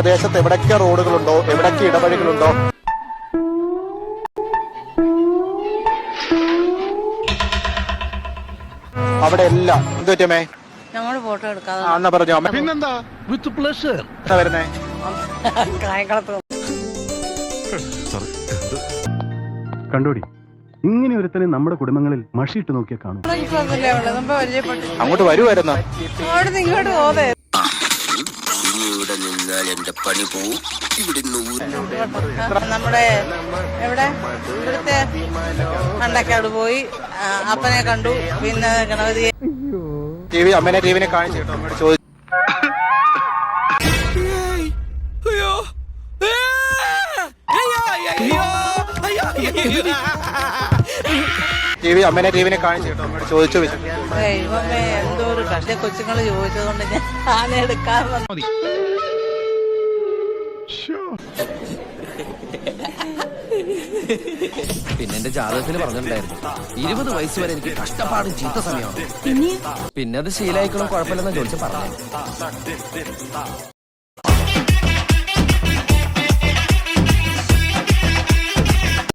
പ്രദേശത്ത് എവിടൊക്കെ റോഡുകളുണ്ടോ എവിടൊക്കെ ഇടവഴികളുണ്ടോ? അവിടെ എല്ലാം. എന്ത് പറ്റുമേ ഞങ്ങൾ ഫോട്ടോ എടുക്കാതെ ആ പറഞ്ഞു പിന്നെന്താ? വിത്ത് പ്ലഷർ വരുന്നേ? കണ്ടോടി ഇങ്ങനെ ഒരുത്തനെ നമ്മുടെ കുടുംബങ്ങളിൽ മഷിയിട്ട് നോക്കിയാൽ കാണും. അങ്ങോട്ട് വരുമായിരുന്നു ഇങ്ങോട്ട് പോതേ എന്റെ പണി പോവും. ഇവിടെ നമ്മുടെ എവിടെ? ഇവിടുത്തെ മണ്ടക്കാട് പോയി അപ്പനെ കണ്ടു. പിന്നെ ഗണപതി ടി വി അമ്മനെ ടി വിനെ കാണിച്ചു കേട്ടോ അമ്മയോട് ചോദിച്ചു ടി വി അമ്മേനെ ടി വിനെ കാണിച്ചു കേട്ടോ അമ്മയോട് ചോദിച്ചു എന്തോ ഒരു കഷ്ട കൊച്ചുങ്ങൾ ചോദിച്ചതുകൊണ്ട് ഞാൻ ആന എടുക്കാൻ പിന്നെ എന്റെ ജാതകത്തിന് പറഞ്ഞിട്ടുണ്ടായിരുന്നു. ഇരുപത് വയസ്സ് വരെ എനിക്ക് കഷ്ടപ്പാട് ചീത്ത സമയമാണ്. പിന്നെ? അത് ശീലായിക്കണം കുഴപ്പമില്ലെന്ന് ചോദിച്ചു പറഞ്ഞു.